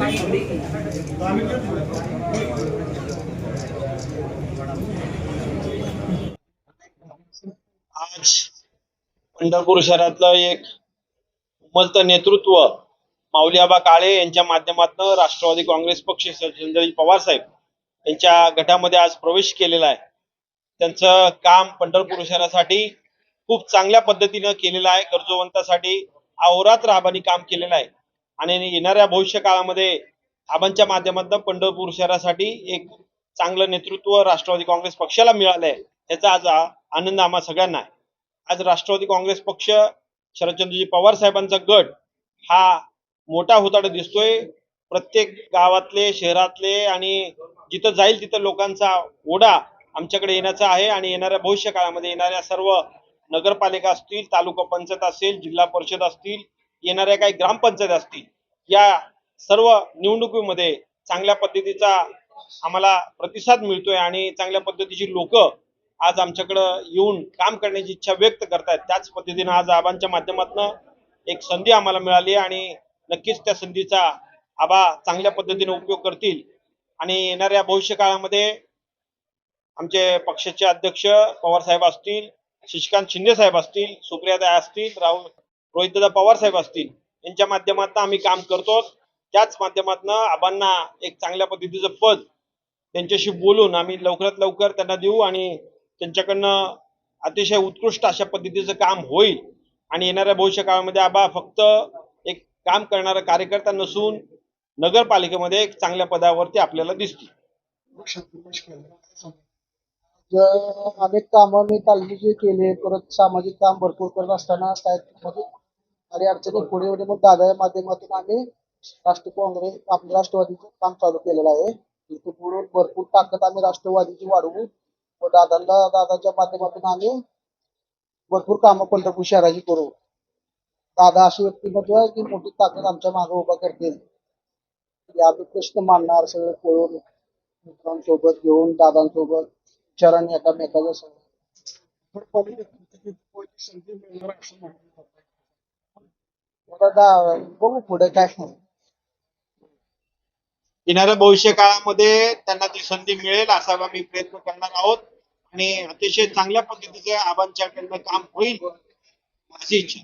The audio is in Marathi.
आज पंढरपूर शहरातलं एक उमलत नेतृत्व माऊलीआबा काळे यांच्या माध्यमातून राष्ट्रवादी काँग्रेस पक्ष संजय पवार साहेब यांच्या गटामध्ये आज प्रवेश केलेला आहे. त्यांचं काम पंढरपूर शहरासाठी खूप चांगल्या पद्धतीनं केलेलं आहे. गरजूवंतासाठी अहोरात्र राहबानी काम केलेलं आहे. आणि येणाऱ्या भविष्य काळामध्ये आबांच्या माध्यमातून पंढरपूर शहरासाठी एक चांगलं नेतृत्व राष्ट्रवादी काँग्रेस पक्षाला मिळालं आहे याचा आज आनंद आम्हा सगळ्यांना आहे. आज राष्ट्रवादी काँग्रेस पक्ष शरदचंद्रजी पवार साहेबांचा गट हा मोठा होताना दिसतोय. प्रत्येक गावातले शहरातले आणि जिथं जाईल तिथं लोकांचा ओढा आमच्याकडे येण्याचा आहे आणि येणाऱ्या भविष्य काळामध्ये येणाऱ्या सर्व नगरपालिका असतील तालुका पंचायत असेल जिल्हा परिषद असतील येणाऱ्या काही ग्रामपंचायत असतील या सर्व निवडणुकीमध्ये चांगल्या पद्धतीचा आम्हाला प्रतिसाद मिळतोय आणि चांगल्या पद्धतीची लोक आज आमच्याकडं येऊन काम करण्याची इच्छा व्यक्त करतायत. त्याच पद्धतीनं आज आबांच्या माध्यमातून एक संधी आम्हाला मिळाली आणि नक्कीच त्या संधीचा आबा चांगल्या पद्धतीने उपयोग करतील. आणि येणाऱ्या भविष्य काळामध्ये आमचे पक्षाचे अध्यक्ष पवार साहेब असतील शशिकांत शिंदे साहेब असतील सुप्रियाताई असतील राहुल रोहितदादा पवार साहेब असतील यांच्या माध्यमातून आम्ही काम करतो. त्याच माध्यमातून आबांना एक चांगल्या पद्धतीचं पद त्यांच्याशी बोलून आम्ही लवकरात लवकर त्यांना देऊ आणि त्यांच्याकडनं अतिशय उत्कृष्ट अशा पद्धतीचं काम होईल. आणि येणाऱ्या भविष्य काळामध्ये आबा फक्त एक काम करणारा कार्यकर्ता नसून नगरपालिकेमध्ये एक चांगल्या पदावरती आपल्याला दिसतील. अनेक कामं मी तालमीचे केले परत सामाजिक काम भरपूर करत असताना साहित्यामध्ये आणि अडचणी पुढे होणे मग दादाच्या माध्यमातून आम्ही राष्ट्र काँग्रेस आपल्या राष्ट्रवादीचं काम चालू केलेलं आहे. इथे पुढे भरपूर ताकद आम्ही राष्ट्रवादीची वाढवू. व दादांना दादाच्या माध्यमातून आम्ही भरपूर कामं पंढरपूर शहराची करू. दादा अशी व्यक्तिमत्व आहे की मोठी ताकद आमच्या मागे उभा करतील. या आम्ही प्रश्न मांडणार सगळे पळून मित्रांसोबत घेऊन दादांसोबत विचारांनी एकामेकाच्या संग आता बघू पुढे काय येणाऱ्या भविष्य काळामध्ये त्यांना ती संधी मिळेल असा आम्ही प्रयत्न करणार आहोत. आणि अतिशय चांगल्या पद्धतीचं आबांच्याकडनं काम होईल अशी इच्छा.